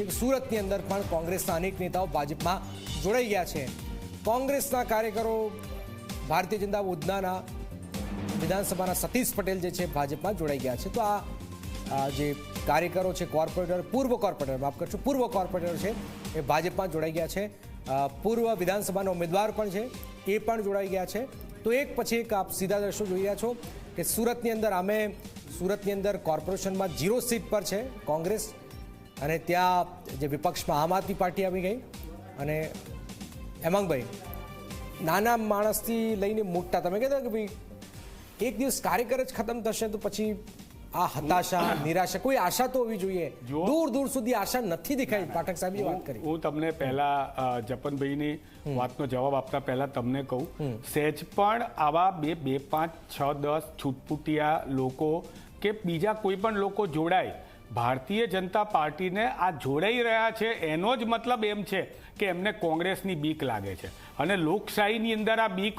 છે કે સુરતની અંદર પણ કોંગ્રેસના અનેક નેતાઓ ભાજપમાં જોડાઈ ગયા છે. કોંગ્રેસના કાર્યકરો ભારતીય જનતા ઉધનાના વિધાનસભાના સતીશ પટેલ જે છે ભાજપમાં જોડાઈ ગયા છે. તો આ આ જે કાર્યકરો છે કોર્પોરેટર, પૂર્વ કોર્પોરેટર, માફ કરશો, પૂર્વ કોર્પોરેટર છે, એ ભાજપમાં જોડાઈ ગયા છે. પૂર્વ વિધાનસભાના ઉમેદવાર પણ છે, એ પણ જોડાઈ ગયા છે. તો એક પછી એક આપ સીધા દ્રશ્યો જોઈ રહ્યા છો કે સુરતની અંદર, અમે સુરતની અંદર કોર્પોરેશનમાં જીરો સીટ પર છે કોંગ્રેસ. અને ત્યાં જે વિપક્ષમાં આમ આદમી પાર્ટી આવી ગઈ અને હેમાંગભાઈ નાના માણસથી લઈને મોટા તમે કહેતા કે ભાઈ એક દિવસ કાર્યકર જ ખતમ થશે તો પછી આ હતાશા નિરાશા કોઈ આશા તો હોવી જોઈએ. દૂર દૂર સુધી આશા નથી દેખાઈ પાઠક સાહેબ વાત કરી. હું તમને પહેલા જપનભાઈની વાતનો જવાબ આપતા પહેલા તમને કહું. સહેજ પણ આવા બે બે પાંચ છ દસ છૂટપુટિયા લોકો કે બીજા કોઈ પણ લોકો જોડાય ભારતીય જનતા પાર્ટીને આ જોડાઈ રહ્યા છે, એનો જ મતલબ એમ છે કે એમને કોંગ્રેસની બીક લાગે છે. અને લોકશાહીની અંદર આ બીક